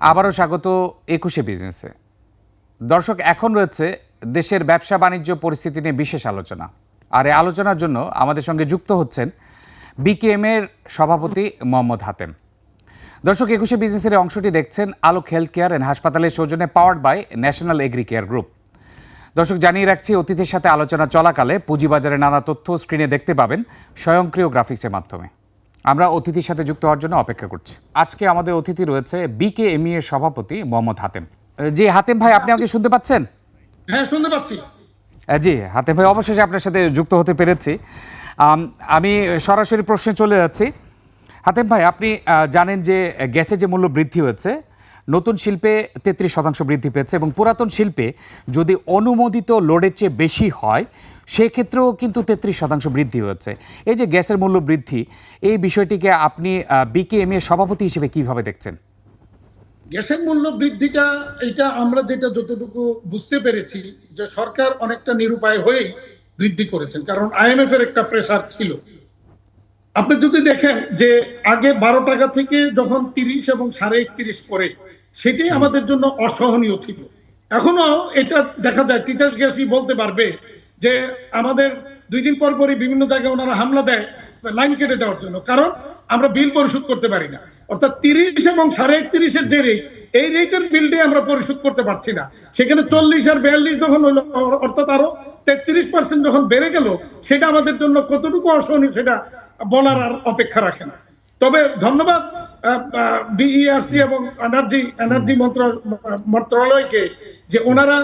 আবারও স্বাগত একুশে বিজনেসে। দর্শক, এখন রয়েছে দেশের ব্যবসা বাণিজ্য পরিস্থিতি নিয়ে বিশেষ আলোচনা। আর এই আলোচনার জন্য আমাদের সঙ্গে যুক্ত হচ্ছেন বিকেএম এর সভাপতি মোহাম্মদ হাতেম। দর্শক, একুশে বিজনেসের অংশটি দেখছেন আলোক হেলথ কেয়ার অ্যান্ড হাসপাতালের সৌজন্যে powered by national agri care group. দর্শক, জানিয়ে রাখছি, অতিথির সাথে আলোচনা চলাকালে পুঁজিবাজারের নানা তথ্য স্ক্রিনে দেখতে পাবেন স্বয়ংক্রিয় গ্রাফিক্সের মাধ্যমে। আমরা অতিথির সাথে যুক্ত হওয়ার জন্য অপেক্ষা করছি। আজকে আমাদের অতিথি রয়েছে বিকেএমই এর সভাপতি মোহাম্মদ হাতেম। জি হাতেম ভাই আপনি আমাকে শুনতে পাচ্ছেন? হ্যাঁ শুনতে পাচ্ছি। জি হাতেম ভাই অবশেষে আপনার সাথে যুক্ত হতে পেরেছি। আমি সরাসরি প্রশ্নে চলে যাচ্ছি। হাতেম ভাই আপনি জানেন যে গ্যাসের যে মূল্য বৃদ্ধি হয়েছে নতুন শিল্পে তেত্রিশ শতাংশ বৃদ্ধি পেয়েছে এবং পুরাতন শিল্পে যদি অনুমোদিত লোডের চেয়ে বেশি হয়, সেক্ষেত্রেও কিন্তু তেত্রিশ শতাংশ বৃদ্ধি হয়েছে। এই যে গ্যাসের মূল্য বৃদ্ধি, এই বিষয়টিকে আপনি বিকেএম এর সভাপতি হিসেবে কীভাবে দেখছেন? গ্যাসের মূল্য বৃদ্ধিটা, এটা আমরা যেটা যতটুকু বুঝতে পেরেছি যে সরকার অনেকটা নিরুপায় হয়েই বৃদ্ধি করেছেন, কারণ আইএমএফ এর একটা প্রেসার ছিল। আপনি যদি দেখেন যে আগে বারো টাকা থেকে যখন তিরিশ এবং সাড়ে একত্রিশ করে সেটাই আমাদের জন্য অসহনীয় ছিল। এখনও এটা দেখা যায় তিতাস গ্যাসই বলতে পারবে যে আমাদের দুই দিন পর পরই বিভিন্ন জায়গায় ওনারা হামলা দেয় লাইন কেটে দেওয়ার জন্য। কারণ আমরা বিল পরিশোধ করতে পারি না। অর্থাৎ তিরিশ এবং সাড়ে একত্রিশের যে রেট এই রেটের বিলটাই আমরা পরিশোধ করতে পারছি না। সেখানে চল্লিশ আর বিয়াল্লিশ যখন হলো অর্থাৎ আরও তেত্রিশ পার্সেন্ট যখন বেড়ে গেল সেটা আমাদের জন্য কতটুকু অসহনীয় সেটা বলার আর অপেক্ষা রাখে না। তবে ধন্যবাদ বিইআরসি এবং এনার্জি এনার্জি মন্ত্রণালয়কে যে ওনারা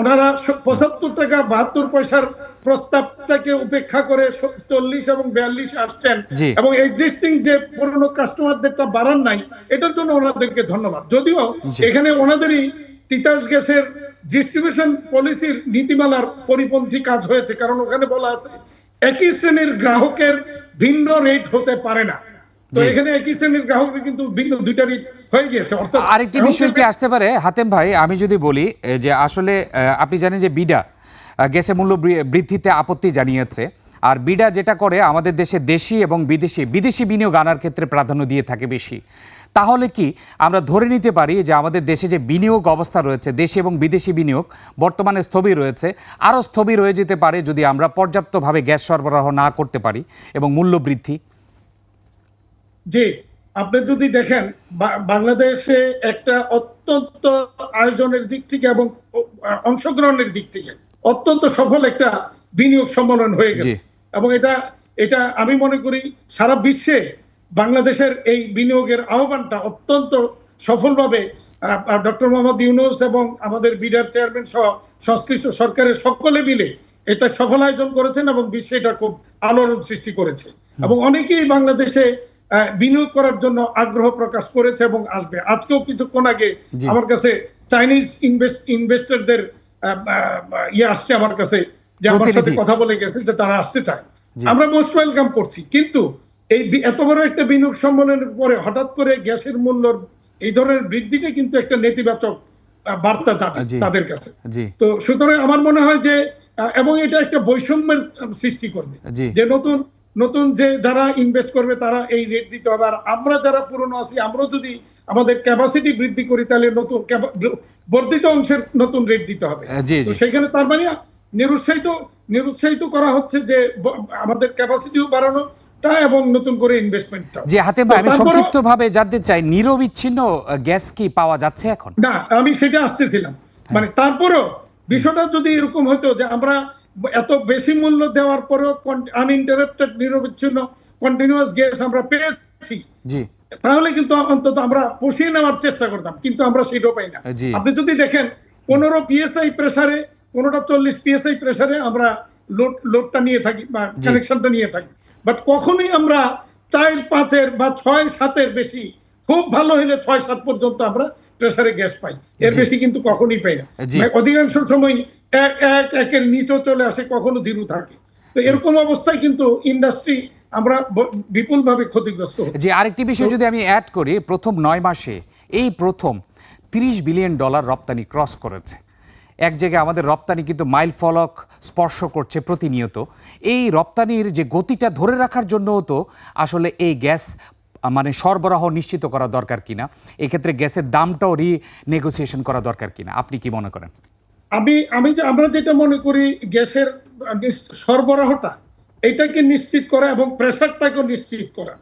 ওনারা পঁচাত্তর টাকা বাহাত্তর পয়সার প্রস্তাবটাকে উপেক্ষা করে চল্লিশ এবং বিয়াল্লিশ আসছেন এবং এক্সিস্টিং যে পুরনো কাস্টমারদেরটা বাড়ান নাই এটার জন্য ওনাদেরকে ধন্যবাদ। যদিও এখানে ওনাদেরই তিতাস গ্যাসের ডিস্ট্রিবিউশন পলিসির নীতিমালার পরিপন্থী কাজ হয়েছে কারণ ওখানে বলা আছে একই শ্রেণির গ্রাহকের ভিন্ন রেট হতে পারে না। তো এখানে একই শ্রেণির গ্রাহকের কিন্তু ভিন্ন দুইটা হয়ে গিয়েছে অর্থাৎ আরেকটি বিষয় কি আসতে পারে? হাতেম ভাই আমি যদি বলি যে আসলে আপনি জানেন যে বিডা গ্যাসের মূল্য বৃদ্ধিতে আপত্তি জানিয়েছে। আর বিডা যেটা করে আমাদের দেশে দেশি এবং বিদেশি বিদেশি বিনিয়োগ আনার ক্ষেত্রে প্রাধান্য দিয়ে থাকে বেশি। তাহলে কি আমরা ধরে নিতে পারি যে আমাদের দেশে যে বিনিয়োগ অবস্থা রয়েছে দেশি এবং বিদেশি বিনিয়োগ বর্তমানে স্থবির রয়েছে আরও স্থবির হয়ে যেতে পারে যদি আমরা পর্যাপ্তভাবে গ্যাস সরবরাহ না করতে পারি এবং মূল্য বৃদ্ধি যে আপনি যদি দেখেন বাংলাদেশে একটা অত্যন্ত আয়োজনের দিক থেকে এবং অংশগ্রহণের দিক থেকে অত্যন্ত সফল একটা বিনিয়োগ সম্মেলন হয়ে গেল। এবং এটা এটা আমি মনে করি সারা বিশ্বে বাংলাদেশের এই বিনিয়োগের আহ্বানটা অত্যন্ত সফলভাবে ডক্টর মোহাম্মদ ইউনুস এবং আমাদের বিডার চেয়ারম্যান সহ সংশ্লিষ্ট সরকারের সকলে মিলে এটা সফল আয়োজন করেছেন এবং বিশ্বে এটা খুব আলোড়ন সৃষ্টি করেছে। এবং অনেকেই বাংলাদেশে বিনিয়োগ করার জন্য আগ্রহ প্রকাশ করেছে এবং আসবে। আজকেও কিছুক্ষণ আগে আমার কাছে চাইনিজ ইনভেস্ট ইনভেস্টরদের ইয়ে আসছে আমার কাছে যে আমার সাথে কথা বলে গেছে যে তারা আসতে চায়। আমরা মোস্ট ওয়েলকাম করছি। কিন্তু এই এত বড় একটা বিনিয়োগ সম্মেলনের পরে হঠাৎ করে গ্যাসের মূল্য এই ধরনের বৃদ্ধিটা কিন্তু একটা নেতিবাচক বার্তা যাবে তাদের কাছে। তো সুতরাং আমার মনে হয় যে এবং এটা একটা বৈষম্যের সৃষ্টি করবে। যে নতুন নতুন যে যারা ইনভেস্ট করবে তারা এই রেট দিতে হবে। আর আমরা যারা পুরনো আছি আমরা যদি আমাদের ক্যাপাসিটি বৃদ্ধি করি তাহলে নতুন বর্ধিত অংশের নতুন রেট দিতে হবে। তো সেখানে তার মানে নিরুৎসাহিত নিরুৎসাহিত করা হচ্ছে যে আমাদের ক্যাপাসিটিও বাড়ানোটা এবং নতুন করে ইনভেস্টমেন্টটা যে হাতে ভাই আমি সংক্ষিপ্তভাবে জানতে চাই নিরবিচ্ছিন্ন গ্যাস কি পাওয়া যাচ্ছে এখন? না আমি সেটা আসতেছিলাম। মানে তারপরেও বিষয়টা যদি এরকম হতো যে আমরা এত বেশি মূল্য দেওয়ার পরেও আনইন্টারাপ্টেড নিরবিচ্ছিন্ন কন্টিনিউয়াস গ্যাস আমরা পেয়েছি। তাহলে কিন্তু অন্তত আমরা পুষিয়ে নেওয়ার চেষ্টা করতাম কিন্তু আমরা সেটাও পাই না। আপনি যদি দেখেন পনেরো পিএসআই প্রেসারে কোনোটা চল্লিশ পিএসআই প্রেসারে আমরা লোড লোডটা নিয়ে থাকি বা কানেকশনটা নিয়ে থাকি। বাট কখনোই আমরা চার পাঁচের বা ছয় সাতের বেশি খুব ভালো হলে ছয় সাত পর্যন্ত আমরা প্রেসারে গ্যাস পাই। এর বেশি কিন্তু কখনোই পাই না। অধিকাংশ সময় এক এক একের নিচেও চলে আসে কখনো জিরো থাকে। তো এরকম অবস্থায় কিন্তু ইন্ডাস্ট্রি আমরা বিপুলভাবে ক্ষতিগ্রস্ত যে আরেকটি বিষয় যদি আমি অ্যাড করি প্রথম নয় মাসে এই প্রথম তিরিশ বিলিয়ন ডলার রপ্তানি ক্রস করেছে। এক জায়গায় আমাদের রপ্তানি কিন্তু মাইল ফলক স্পর্শ করছে প্রতিনিয়ত। এই রপ্তানির যে গতিটা ধরে রাখার জন্যও তো আসলে এই গ্যাস মানে সরবরাহ নিশ্চিত করা দরকার কিনা এক্ষেত্রে গ্যাসের দামটাও রিনেগোসিয়েশন করা দরকার কিনা আপনি কি মনে করেন? আমি আমি যে আমরা যেটা মনে করি গ্যাসের সরবরাহটা এটাকে নিশ্চিত করা এবং প্রেসারটাকে নিশ্চিত করা।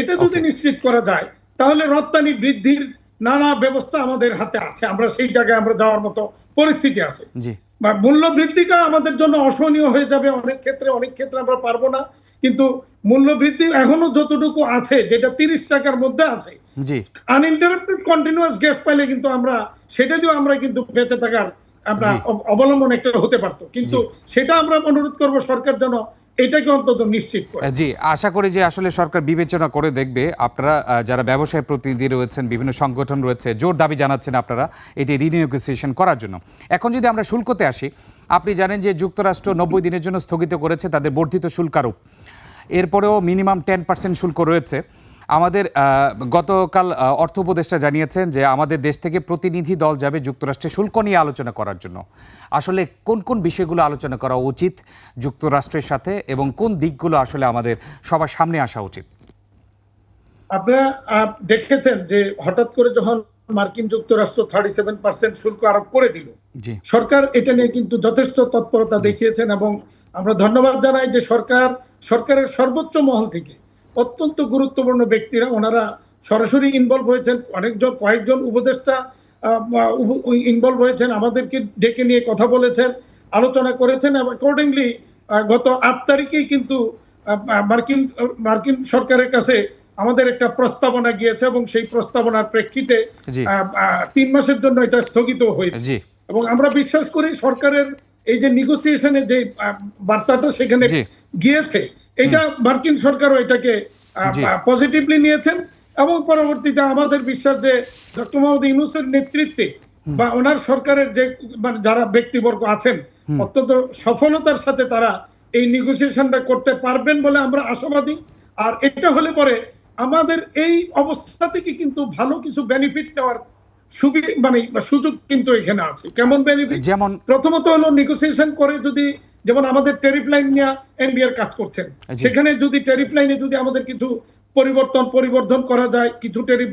এটা যদি নিশ্চিত করা যায় তাহলে রপ্তানি বৃদ্ধির নানা ব্যবস্থা আমাদের হাতে আছে। আমরা সেই জায়গায় আমরা যাওয়ার মতো পরিস্থিতি আছে। বা মূল্য বৃদ্ধিটা আমাদের জন্য অসহনীয় হয়ে যাবে অনেক ক্ষেত্রে অনেক ক্ষেত্রে আমরা পারব না। কিন্তু মূল্য বৃদ্ধি এখনও যতটুকু আছে যেটা তিরিশ টাকার মধ্যে আছে আনইন্টারাপ্টেড কন্টিনিউয়াস গ্যাস পাইলে কিন্তু আমরা সেটা দিয়েও আমরা কিন্তু বেঁচে থাকার আমরা অবলম্বন একটা হতে পারতো। কিন্তু সেটা আমরা অনুরোধ করব সরকার যেন এটাকে অন্তত নিশ্চিত করে। জি আশা করি যে আসলে সরকার বিবেচনা করে দেখবে। আপনারা যারা ব্যবসায় প্রতিনিধি রয়েছেন বিভিন্ন সংগঠন রয়েছে জোর দাবি জানাচ্ছেন আপনারা এটি রিনিউগোসিয়েশন করার জন্য। এখন যদি আমরা শুল্কতে আসি আপনি জানেন যে যুক্তরাষ্ট্র নব্বই দিনের জন্য স্থগিত করেছে তাদের বর্ধিত শুল্ক আরোপ এরপরেও মিনিমাম টেন পার্সেন্ট শুল্ক রয়েছে। আমাদের গতকাল অর্থ উপদেষ্টা জানিয়েছেন যে আমাদের দেশ থেকে প্রতিনিধি দল যাবে যুক্তরাষ্ট্রে শুল্ক নিয়ে আলোচনা করার জন্য। আসলে কোন কোন বিষয়গুলো আলোচনা করা উচিত যুক্তরাষ্ট্রের সাথে এবং কোন দিকগুলো আসলে আমাদের সবার সামনে আসা উচিত? আপনারা দেখেছেন যে হঠাৎ করে যখন মার্কিন যুক্তরাষ্ট্র থার্টি সেভেন পার্সেন্ট শুল্ক আরোপ করে দিল সরকার এটা নিয়ে কিন্তু যথেষ্ট তৎপরতা দেখিয়েছেন এবং আমরা ধন্যবাদ জানাই যে সরকার সরকারের সর্বোচ্চ মহল থেকে অত্যন্ত গুরুত্বপূর্ণ ব্যক্তিরা। ওনারা সরাসরি ইনভলভ হয়েছেন। অনেকজন কয়েকজন উপদেষ্টা ইনভলভ হয়েছেন আমাদেরকে ডেকে নিয়ে কথা বলেছেন আলোচনা করেছেন। এবং অ্যাকর্ডিংলি গত আট তারিখেই কিন্তু মার্কিন মার্কিন সরকারের কাছে আমাদের একটা প্রস্তাবনা গিয়েছে এবং সেই প্রস্তাবনার প্রেক্ষিতে তিন মাসের জন্য এটা স্থগিত হয়েছে। এবং আমরা বিশ্বাস করি সরকারের এই যে নিগোসিয়েশনে যে বার্তাটা সেখানে গিয়েছে এটা মার্কিন সরকারও এটাকে পজিটিভলি নিয়েছেন এবং পরবর্তীতে আমাদের বিশ্বাস যে ডক্টর মোহাম্মদ ইউনুসের নেতৃত্বে বা ওনার সরকারের যে মানে যারা ব্যক্তিবর্গ আছেন অত্যন্ত সফলতার সাথে তারা এই নিগোসিয়েশনটা করতে পারবেন বলে আমরা আশাবাদী। আর এটা হলে পরে আমাদের এই অবস্থা থেকে কিন্তু ভালো কিছু বেনিফিট নেওয়ার সুবি মানে সুযোগ কিন্তু এখানে আছে। কেমন বেনিফিট যেমন প্রথমত হলো নেগোসিয়েশন করে যদি যেমন আমাদের ট্যারিফ লাইন নিয়ে এনবিআর কাজ করছেন। সেখানে যদি ট্যারিফ লাইনে যদি আমাদের কিছু পরিবর্তন পরিবর্ধন করা যায় কিছু ট্যারিফ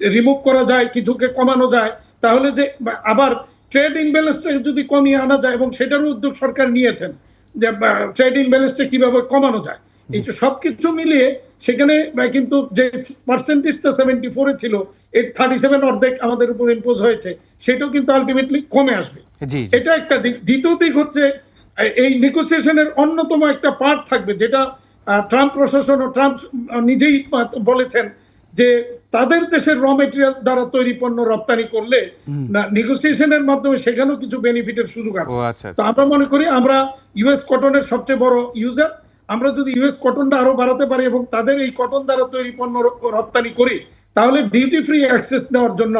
রিমুভ করা যায় কিছুকে কমানো যায় তাহলে যে আবার ট্রেড ইমব্যালেন্সটা যদি কমিয়ে আনা যায় এবং সেটারও উদ্যোগ সরকার নিয়েছেন যে ট্রেড ইমব্যালেন্সটা কীভাবে কমানো যায়। এই যে সবকিছু মিলিয়ে সেখানে কিন্তু যে পার্সেন্টেজটা সেভেন্টি ফোরে ছিল এর থার্টি সেভেন অর্ধেক আমাদের উপর ইম্পোজ হয়েছে সেটাও কিন্তু আলটিমেটলি কমে আসবে। এটা একটা দিক। দ্বিতীয় দিক হচ্ছে এই নেগোসিয়েশনের অন্যতম একটা পার্ট থাকবে যেটা ট্রাম্প প্রশাসন ও ট্রাম্প নিজেই বলেছেন যে তাদের দেশের র মেটেরিয়াল দ্বারা তৈরি পণ্য রপ্তানি করলে না নেগোসিয়েশনের মাধ্যমে সেখানেও কিছু বেনিফিটের সুযোগ আছে। আচ্ছা তো আমরা মনে করি আমরা ইউএস কটনের সবচেয়ে বড় ইউজার আমরা যদি ইউএস কটনটা আরও বাড়াতে পারি এবং তাদের এই কটন দ্বারা তৈরি পণ্য রপ্তানি করি তাহলে ডিউটি ফ্রি অ্যাক্সেস নেওয়ার জন্য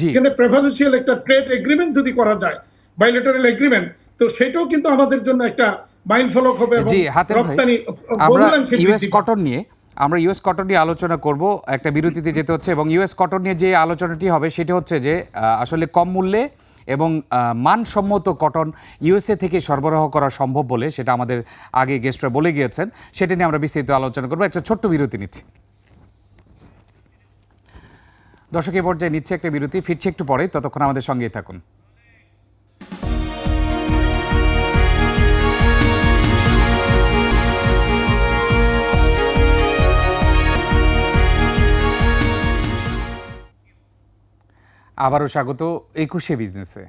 সেখানে প্রেফারেন্সিয়াল একটা ট্রেড এগ্রিমেন্ট যদি করা যায় বাইলেটারাল এগ্রিমেন্ট তো সেটাও কিন্তু আমাদের জন্য একটা মাইন্ড ফলক হবে জি ভাই রপ্তানি আমরা ইউএস কটন নিয়ে আমরা ইউএস কটন নিয়ে আলোচনা করব একটা বিরতিতে যেতে হচ্ছে এবং ইউএস কটন নিয়ে যে আলোচনাটি হবে সেটি হচ্ছে যে আসলে কম মূল্যে এবং মানসম্মত কটন ইউএসএ থেকে সরবরাহ করা সম্ভব বলে সেটা আমাদের আগে গেস্টরা বলে গিয়েছেন সেটা নিয়ে আমরা বিস্তারিত আলোচনা করব। একটা ছোট্ট বিরতি নিচ্ছি। দর্শক এ পর্যায়ে নিচ্ছে একটা বিরতি ফিরছে একটু পরে ততক্ষণ আমাদের সঙ্গেই থাকুন। আবারও স্বাগত একুশে বিজনেসে।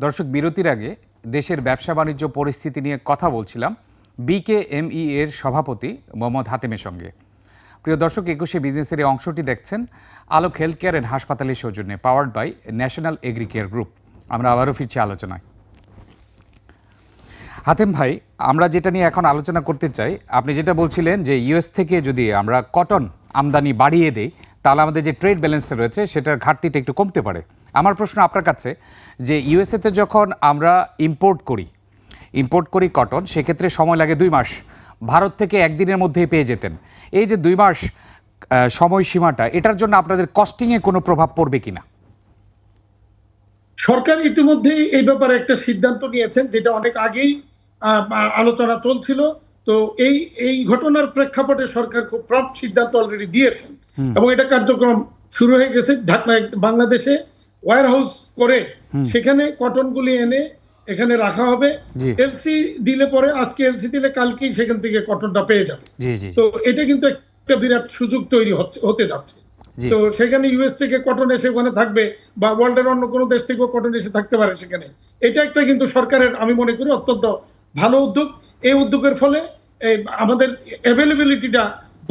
দর্শক, বিরতির আগে দেশের ব্যবসা বাণিজ্য পরিস্থিতি নিয়ে কথা বলছিলাম বিকেএমই এর সভাপতি মোহাম্মদ হাতেমের সঙ্গে। প্রিয় দর্শক, একুশে বিজনেসের এই অংশটি দেখছেন আলোক হেলথ কেয়ার অ্যান্ড হাসপাতালের সৌজন্যে, powered by national agri care group. আমরা আবারও ফিরছি আলোচনায়। হাতেম ভাই, আমরা যেটা নিয়ে এখন আলোচনা করতে চাই, আপনি যেটা বলছিলেন যে ইউএস থেকে যদি আমরা কটন আমদানি বাড়িয়ে দেই, তাহলে আমাদের যে ট্রেড ব্যালেন্সটা রয়েছে, সেটার ঘাটতিটা একটু কমতে পারে। আমার প্রশ্ন আপনার কাছে যে ইউএসএতে যখন আমরা ইম্পোর্ট করি ইম্পোর্ট করি কটন সেক্ষেত্রে সময় লাগে দুই মাস। ভারত থেকে একদিনের মধ্যেই পেয়ে যেতেন। এই যে দুই মাস সময়সীমাটা, এটার জন্য আপনাদের কস্টিংয়ে কোনো প্রভাব পড়বে কিনা? সরকার ইতিমধ্যেই এই ব্যাপারে একটা সিদ্ধান্ত নিয়েছেন, যেটা অনেক আগেই আলোচনা চলছিল। তো এই এই ঘটনার প্রেক্ষাপটে সরকার খুব প্রম্পট সিদ্ধান্ত অলরেডি দিয়েছেন এবং এটা কার্যক্রম শুরু হয়ে গেছে ঢাকায় বাংলাদেশে। ওয়্যার হাউস করে সেখানে কটনগুলি এনে এখানে রাখা হবে। এলসি দিলে পরে আজকে এলসি দিলে কালকেই সেখান থেকে কটনটা পেয়ে যাবে। তো এটা কিন্তু একটা বিরাট সুযোগ তৈরি হচ্ছে হতে যাচ্ছে। তো সেখানে ইউএস থেকে কটন এসে ওখানে থাকবে বা ওয়ার্ল্ডের অন্য কোনো দেশ থেকেও কটন এসে থাকতে পারে সেখানে। এটা একটা কিন্তু সরকারের আমি মনে করি অত্যন্ত ভালো উদ্যোগ এই উদ্যোগের ফলে আমাদের অ্যাভেলেবিলিটিটা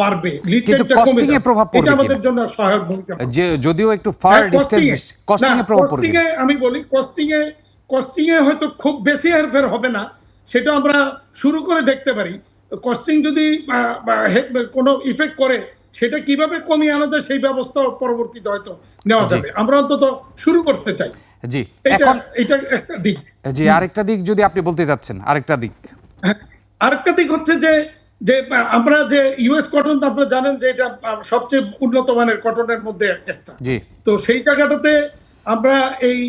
বাড়বে কিন্তু time টা এ প্রভাব পড়বে এটা আমাদের জন্য সহায়ক ভূমিকা যে যদিও একটু ফার ডিস্টেন্স কস্টিং এ প্রভাব পড়বে costing এ আমি বলি কস্টিং এ কস্টিং এ হয়তো খুব বেশি হেরফের হবে না সেটা আমরা শুরু করে দেখতে পারি। কস্টিং যদি কোনো ইফেক্ট করে সেটা কীভাবে কমিয়ে আনা যায় সেই ব্যবস্থা পরবর্তীতে হয়তো নেওয়া যাবে। আমরা অন্তত শুরু করতে চাই। জি এখন এটা একটা দিক। জি আরেকটা দিক যদি আপনি বলতে যাচ্ছেন আরেকটা দিক। হ্যাঁ, আরেকটা দিক হচ্ছে যে যে আমরা যে ইউএস কটন আপনারা জানেন যে এটা সবচেয়ে উন্নত মানের কটনের মধ্যে একটা। জি। তো সেই জায়গাটাতে আমরা এই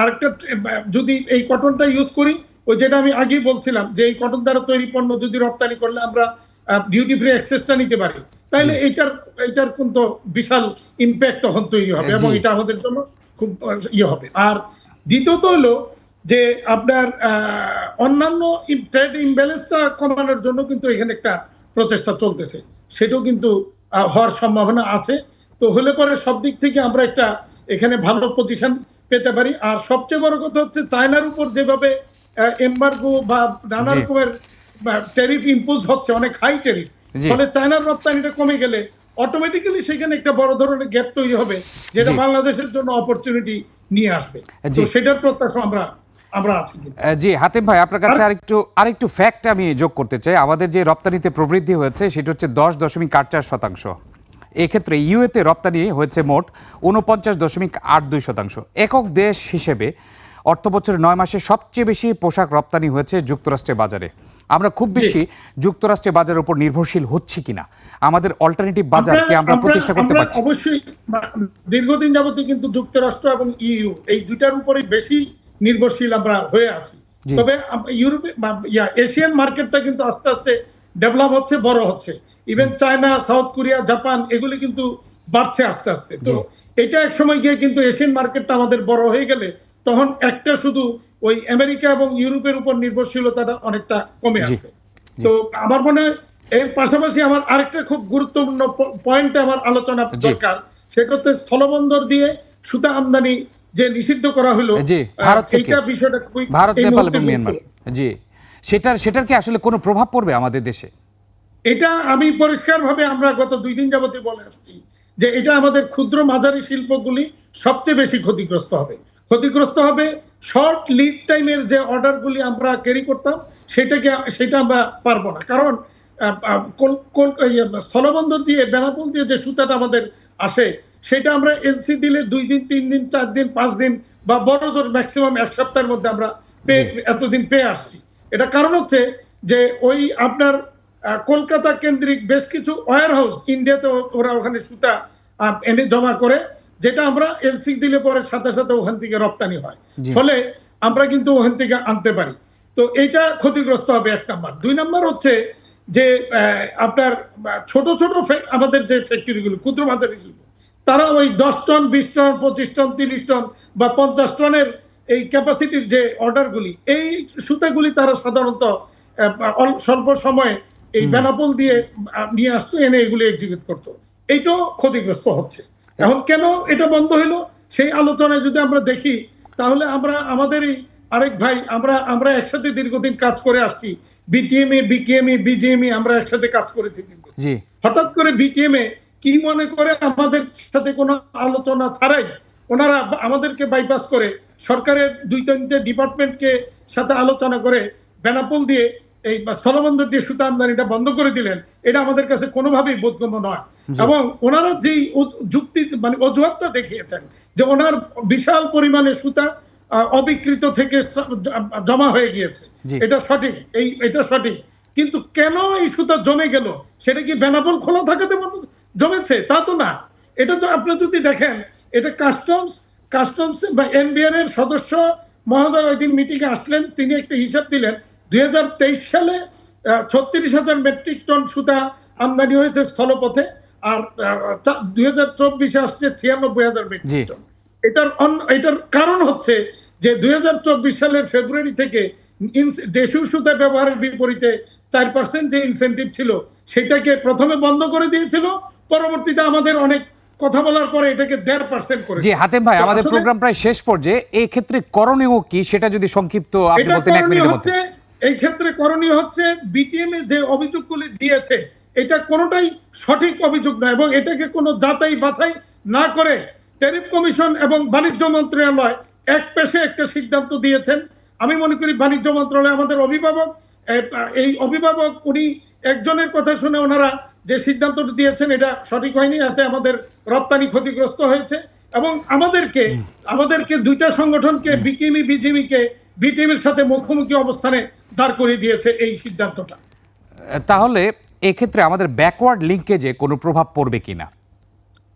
আরেকটা যদি এই কটনটা ইউজ করি ওই যেটা আমি আগেই বলছিলাম যে এই কটন দ্বারা তৈরি পণ্য যদি রপ্তানি করলে আমরা ডিউটি ফ্রি অ্যাক্সেসটা নিতে পারি। তাহলে এইটার এইটার কিন্তু বিশাল ইম্প্যাক্ট তখন তৈরি হবে এবং এটা আমাদের জন্য খুব ইয়ে হবে। আর দ্বিতীয়ত হলো যে আপনার অন্যান্য ট্রেড ইমব্যালেন্সটা কমানোর জন্য কিন্তু এখানে একটা প্রচেষ্টা চলতেছে। সেটাও কিন্তু হওয়ার সম্ভাবনা আছে। তো হলে পরে সব দিক থেকে আমরা একটা এখানে ভালো পজিশন পেতে পারি। আর সবচেয়ে বড় কথা হচ্ছে চায়নার উপর যেভাবে এম্বার্গো বা নানা রকমের ট্যারিফ ইম্পোজ হচ্ছে অনেক হাই ট্যারিফ ফলে চায়নার রপ্তানিটা কমে গেলে অটোমেটিক্যালি সেখানে একটা বড় ধরনের গ্যাপ তৈরি হবে যেটা বাংলাদেশের জন্য অপরচুনিটি নিয়ে আসবে। তো সেটার প্রত্যাশা আমরা জি হাতিম ভাই আপনার কাছে আরেকটু আরেকটু ফ্যাক্ট আমি যোগ করতে চাই। আমাদের যে রপ্তানিতে প্রবৃদ্ধি হয়েছে সেটা হচ্ছে দশ দশমিক আট চার শতাংশ। এক্ষেত্রে ইউএতে রপ্তানি হয়েছে মোট উনপঞ্চাশ দশমিক আট দুই শতাংশ। একক দেশ হিসেবে অর্থ বছরের নয় মাসে সবচেয়ে বেশি পোশাক রপ্তানি হয়েছে যুক্তরাষ্ট্রের বাজারে। আমরা খুব বেশি যুক্তরাষ্ট্রের বাজারের উপর নির্ভরশীল হচ্ছি কিনা। আমাদের অল্টারনেটিভ বাজারকে আমরা প্রতিষ্ঠা করতে পারছি। অবশ্যই দীর্ঘদিন যাবতই কিন্তু যুক্তরাষ্ট্র এবং ইইউ এই দুইটার উপরেই বেশি নির্ভরশীল আমরা হয়ে আছি। তবে ইউরোপে বা এশিয়ান মার্কেটটা কিন্তু আস্তে আস্তে ডেভেলপ হচ্ছে বড় হচ্ছে। Even China South Korea Japan এগুলি কিন্তু বাড়ছে আস্তে আস্তে। তো এটা এক সময় গিয়ে কিন্তু এশিয়ান মার্কেটটা আমাদের বড় হয়ে গেলে তখন একটা শুধু ওই আমেরিকা এবং ইউরোপের উপর নির্ভরশীলতাটা অনেকটা কমে আসবে। তো আমার মনে হয় এর পাশাপাশি আমার আরেকটা খুব গুরুত্বপূর্ণ পয়েন্টে আমার আলোচনা দরকার সেটা হচ্ছে স্থলবন্দর দিয়ে সুতা আমদানি যে নিষিদ্ধ করা হলো। এইটা বিষয়টা ভারত নেপাল এবং মিয়ানমার। জি সেটার সেটার কি আসলে কোনো প্রভাব পড়বে আমাদের দেশে? এটা আমি পরিষ্কারভাবে আমরা গত দুই দিন যাবতীয় বলে আসছি যে এটা আমাদের ক্ষুদ্র মাঝারি শিল্পগুলি সবচেয়ে বেশি ক্ষতিগ্রস্ত হবে। ক্ষতিগ্রস্ত হবে শর্ট লিড টাইমের যে অর্ডারগুলি আমরা ক্যারি করতাম সেটাকে সেটা আমরা পারব না। কারণ ইয়ে, স্থলবন্দর দিয়ে বেনাপোল দিয়ে যে সুতাটা আমাদের আসে সেটা আমরা এলসি দিলে দুই দিন তিন দিন চার দিন পাঁচ দিন বা বড় জোর ম্যাক্সিমাম এক সপ্তাহের মধ্যে আমরা পেয়ে এতদিন পেয়ে আসছি। এটা কারণ হচ্ছে যে ওই আপনার কলকাতা কেন্দ্রিক বেশ কিছু ওয়ার হাউস ইন্ডিয়াতে ওরা ওখানে সুতা এনে জমা করে যেটা আমরা এলসি দিলে পরে সাথে সাথে ওখান থেকে রপ্তানি হয়। ফলে আমরা কিন্তু ওখান থেকে আনতে পারি। তো এটা ক্ষতিগ্রস্ত হবে এক নাম্বার। দুই নাম্বার হচ্ছে যে আপনার ছোট ছোট আমাদের যে ফ্যাক্টরিগুলো ক্ষুদ্র মাঝারি শিল্প তারা ওই দশ টন বিশ টন পঁচিশ টন তিরিশ টন বা পঞ্চাশ টনের এই ক্যাপাসিটির যে অর্ডারগুলি এই সুতাগুলি তারা সাধারণত স্বল্প সময়ে এই বেনাপোল দিয়ে নিয়ে আসতো এনে এগুলি এক্সিকিউট করতো। এইটাও ক্ষতিগ্রস্ত হচ্ছে। এখন কেন এটা বন্ধ হলো সেই আলোচনায় যদি আমরা দেখি তাহলে আমরা আমাদেরই আরেক ভাই আমরা আমরা একসাথে দীর্ঘদিন কাজ করে আসছি। বিটিএমএ বিকেএমএ বিজিএমএ আমরা একসাথে কাজ করেছি কিন্তু হঠাৎ করে বিটিএমএ কি মনে করে আমাদের সাথে কোনো আলোচনা ছাড়াই ওনারা আমাদেরকে বাইপাস করে সরকারের দুই তিনটে ডিপার্টমেন্টকে সাথে আলোচনা করে বেনাপোল দিয়ে এই স্থলবন্দর দিয়ে সুতা আমদানিটা বন্ধ করে দিলেন এটা আমাদের কাছে কোনোভাবেই বোধগম্য নয়। এবং ওনারা যেই যুক্তি মানে অজুহাতটা দেখিয়েছেন যে ওনার বিশাল পরিমাণে সুতা অবিকৃত থেকে জমা হয়ে গিয়েছে। এটা সঠিক এই এটা সঠিক। কিন্তু কেন এই সুতা জমে গেল? সেটা কি বেনাপোল খোলা থাকাতে জমেছে? তা তো না। এটা তো আপনি যদি দেখেন এটা কাস্টমস কাস্টমস বা এনবিআর এর সদস্য মহোদয় ওই দিন মিটিংয়ে আসলেন তিনি একটা হিসাব দিলেন দুই সালে ছত্রিশ হাজার মেট্রিক টন সুতা আমদানি হয়েছে স্থলপথে আর দুই হাজার চব্বিশে আসছে ছিয়ানব্বই হাজার মেট্রিক টন। এটার এটার কারণ হচ্ছে যে দুই সালের ফেব্রুয়ারি থেকে দেশীয় সুতা ব্যবহারের বিপরীতে চার পার্সেন্ট যে ইনসেন্টিভ ছিল সেটাকে প্রথমে বন্ধ করে দিয়েছিল পরবর্তীতে আমাদের অনেক কথা বলার পরে এটাকে দেড় পার্সেন্ট করে। জি হাতেম ভাই আমাদের প্রোগ্রাম প্রায় শেষ পর্যায়ে এই ক্ষেত্রে করণীয় কি সেটা যদি সংক্ষিপ্ত আপনি বলতেন এক মিনিটের মধ্যে। এই ক্ষেত্রে করণীয় হচ্ছে বিটিএম এ যে অভিযোগগুলি দিয়েছে এটা কোনোটাই সঠিক অভিযোগ নয় এবং এটাকে কোনো যাচাই বাছাই না করে ট্যারিফ কমিশন এবং বাণিজ্য মন্ত্রণালয় এক পেশে একটা সিদ্ধান্ত দিয়েছেন। আমি মনে করি বাণিজ্য মন্ত্রণালয় আমাদের অভিভাবক এই অভিভাবক উনি একজনের কথা শুনে ওনারা যে সিদ্ধান্তটি দিয়েছেন এটা সঠিক হয়নি এতে আমাদের রপ্তানি ক্ষতিগ্রস্ত হয়েছে এবং আমাদেরকে আমাদেরকে দুইটা সংগঠনকে বিকিমি বিজিমিকে বিটিএমের সাথে মুখোমুখি অবস্থানে দাঁড় করিয়ে দিয়েছে এই সিদ্ধান্তটা। তাহলে এক্ষেত্রে আমাদের ব্যাকওয়ার্ড লিঙ্কেজে কোনো প্রভাব পড়বে কিনা?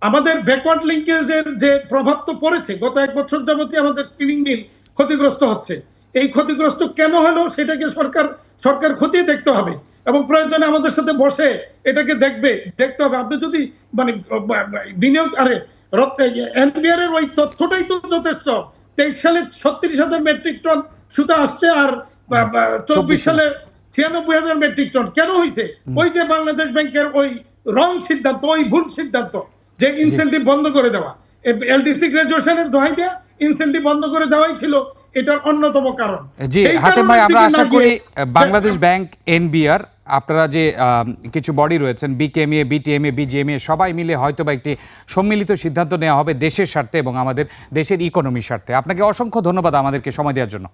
আমাদের ব্যাকওয়ার্ড লিঙ্কেজের যে প্রভাব তো পড়েছে গত এক বছর যাবতীয় আমাদের স্পিনিং মিল ক্ষতিগ্রস্ত হচ্ছে। এই ক্ষতিগ্রস্ত কেন হলো সেটাকে সরকার সরকার খতিয়ে দেখতে হবে এবং প্রয়োজনে আমাদের সাথে বসে এটাকে দেখবে দেখতে হবে। আপনি যদি মানে বিনিয়োগ আরে এনবিআর এর ওই তথ্যটাই তো যথেষ্ট। তেইশ সালে ছত্রিশ হাজার মেট্রিক টন সুতা আসছে আর চব্বিশ সালে ছিয়ানব্বই হাজার মেট্রিক টন কেন হয়েছে ওই যে বাংলাদেশ ব্যাংকের ওই রং সিদ্ধান্ত ওই ভুল সিদ্ধান্ত যে ইনসেন্টিভ বন্ধ করে দেওয়া। এলডিসি গ্রাজুয়েশনের দোহাই দেওয়া ইনসেন্টিভ বন্ধ করে দেওয়াই ছিল এটার অন্যতম কারণ। জি হাতেম ভাই আমরা আশা করি বাংলাদেশ ব্যাংক এনবিআর আপনারা যে কিছু বডি রয়েছেন বিকেএমএ বিটিএমএ বিজিএমএ সবাই মিলে হয়তো বা একটি সম্মিলিত সিদ্ধান্ত নেওয়া হবে দেশের স্বার্থে এবং আমাদের দেশের ইকোনমির স্বার্থে। আপনাকে অসংখ্য ধন্যবাদ আমাদেরকে সময় দেওয়ার জন্য।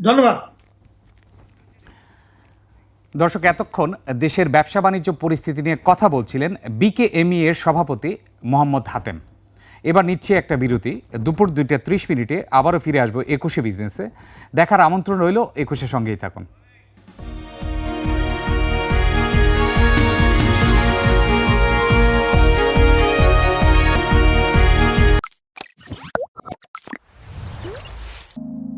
ধন্যবাদ। দর্শক, এতক্ষণ দেশের ব্যবসা বাণিজ্য পরিস্থিতি নিয়ে কথা বলছিলেন বিকেএমই এর সভাপতি মোহাম্মদ হাতেম। এবার নিচ্ছে একটা বিরতি। দুপুর দুইটা ত্রিশ মিনিটে আবারও ফিরে আসব একুশে বিজনেসে। দেখার আমন্ত্রণ রইল, একুশের সঙ্গেই থাকুন।